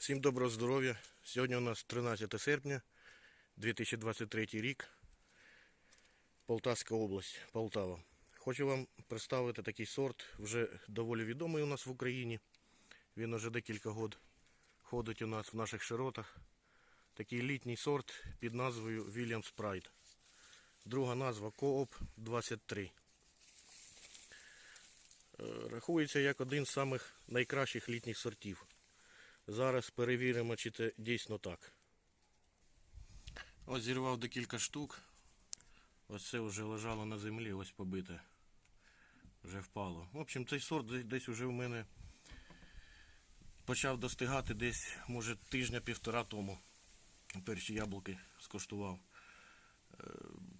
Всім доброго здоров'я. Сьогодні у нас 13 серпня 2023 рік. Полтавська область, Полтава. Хочу вам представити такий сорт, вже доволі відомий у нас в Україні. Він вже декілька років ходить у нас в наших широтах. Такий літній сорт під назвою Williams Pride. Друга назва Coop 23. Е, Рахується як один з самих найкращих літніх сортів. Зараз перевіримо, чи це дійсно так. Ось зірвав декілька штук. Ось це вже лежало на землі, ось побите. Вже впало. В общем, цей сорт десь- уже в мене почав достигати десь, може, тижня-півтора тому. Перші яблуки скоштував. Е,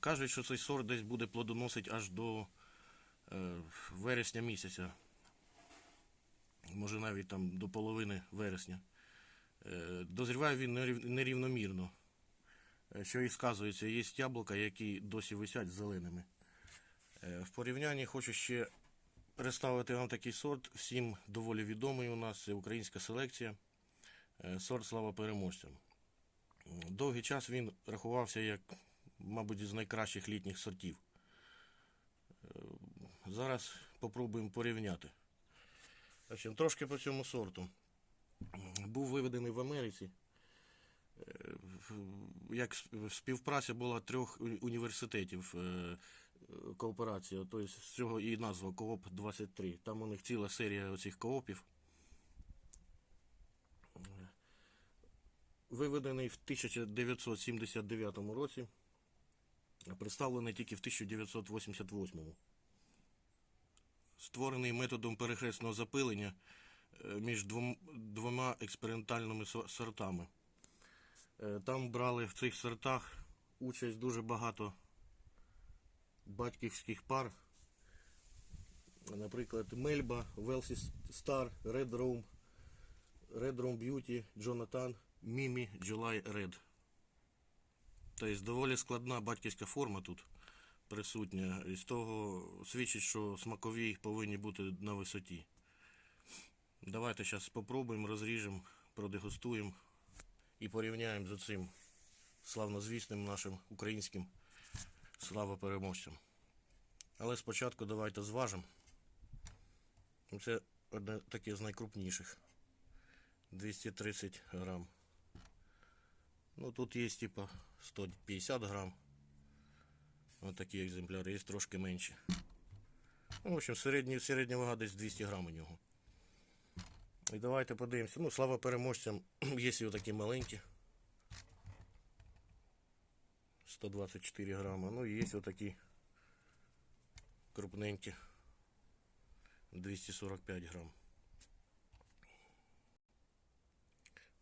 Кажуть, що цей сорт десь буде плодоносити аж до е, вересня місяця може навіть там до половини вересня. Е, Дозріває він нерівномірно. Е, Що і сказується, є яблука, які досі висять зеленими. Е, В порівнянні хочу ще представити вам такий сорт, всім доволі відомий у нас, це українська селекція. Сорт слава переможцям. Довгий час він рахувався як, мабуть, з найкращих літніх сортів. Зараз попробуємо порівняти. Общем, трошки по цьому сорту. Був виведений в Америці. Е, Як співпраця була трьох університетів е, кооперація, тобто з цього і назва Кооп 23. Там у них ціла серія оцих коопів. Е, Виведений в 1979 році, представлений тільки в 1988. Створений методом перехресного запилення е, між двома експериментальними сортами. Е, Там брали в цих сортах участь дуже багато батьківських пар. Наприклад, Мельба, Велсі Стар, Red Room, Red Room Beauty, Джонатан, Мімі, July Red. Тобто доволі складна батьківська форма тут присутня. І з того свідчить, що смакові повинні бути на висоті. Давайте зараз спробуємо, розріжемо, продегустуємо і порівняємо з цим славнозвісним нашим українським слава переможцям. Але спочатку давайте зважимо. Це одне таке з найкрупніших. 230 грам. Ну тут є типа 150 грам. Ось такі екземпляри, є трошки менші. Ну, в общем, середня, середня вага десь 200 грам у нього. І давайте подивимося. Ну, слава переможцям, є і отакі маленькі. 124 грама. Ну і є отакі крупненькі. 245 грам.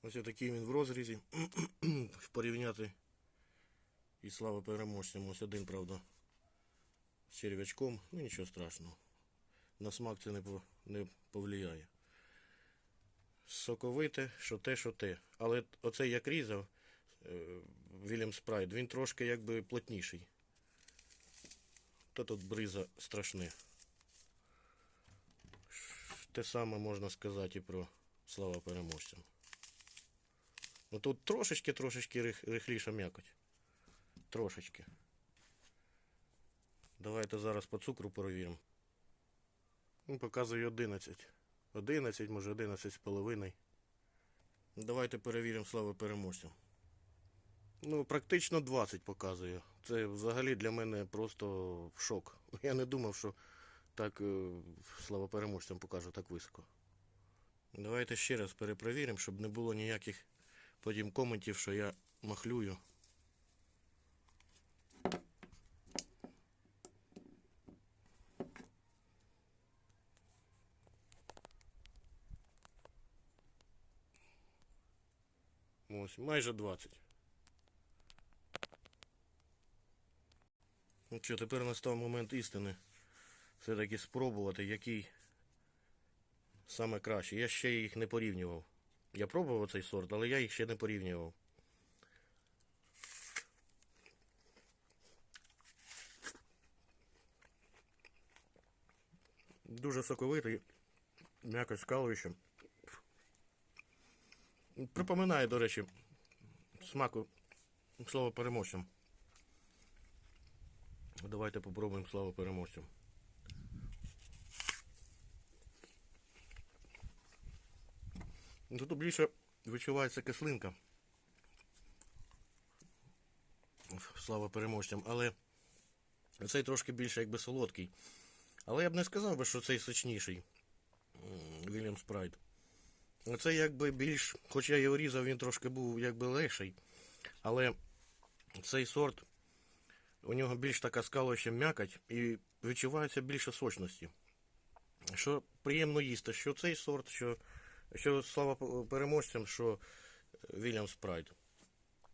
Ось отакий він в розрізі. Порівняти і слава переможцям. Ось один, правда, з черв'ячком. Ну нічого страшного. На смак це не, повлияє. Соковите, що те, що те. Але оцей як різав Вільям Спрайд, він трошки якби плотніший. Та тут бриза страшне. Те саме можна сказати і про слава переможцям. Ну тут трошечки-трошечки рих- рихліша м'якоть. Трошечки. Давайте зараз по цукру перевіримо. Ну, показує 11. 11, може 11 з половиною. Давайте перевіримо славу переможцям. Ну, практично 20 показує. Це взагалі для мене просто шок. Я не думав, що так е, слава переможцям покажу так високо. Давайте ще раз перепровіримо, щоб не було ніяких потім коментів, що я махлюю. Ось, майже 20. Ну що, тепер настав момент істини. Все-таки спробувати, який саме краще. Я ще їх не порівнював. Я пробував цей сорт, але я їх ще не порівнював. Дуже соковитий, м'яко скалуючим. Припоминає, до речі, смаку слава переможцям. Давайте попробуємо слава переможцям. Тут більше відчувається кислинка. Слава переможцям, але цей трошки більше якби солодкий. Але я б не сказав би, що цей сочніший. Вільям Спрайт. Це якби більш, хоч я його різав, він трошки був якби легший. Але цей сорт, у нього більш така скалоща м'якоть і відчувається більше сочності. Що приємно їсти, що цей сорт, що, що слава переможцям, що Вільям Спрайт.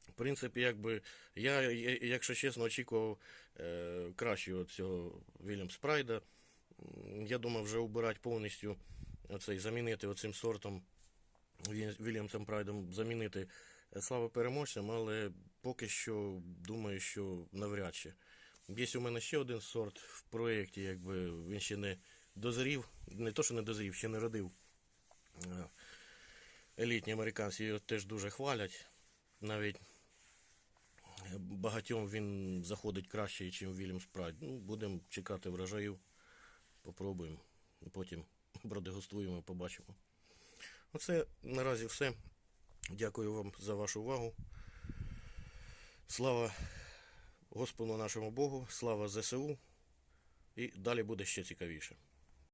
В принципі, якби я, якщо чесно, очікував е, кращого цього Вільям Спрайда. Я думав вже убирати повністю оцей, замінити оцим сортом Вільямсом Прайдом, замінити е, слава переможцям, але поки що думаю, що навряд чи. Є у мене ще один сорт в проєкті, якби він ще не дозрів, не то, що не дозрів, ще не родив. Е, Елітні американці його теж дуже хвалять. Навіть е, багатьом він заходить краще, ніж Вільям Спрайд. Ну, будемо чекати врожаю, попробуємо. Потім продегустуємо, побачимо. Оце наразі все. Дякую вам за вашу увагу. Слава Господу нашому Богу, слава ЗСУ. І далі буде ще цікавіше.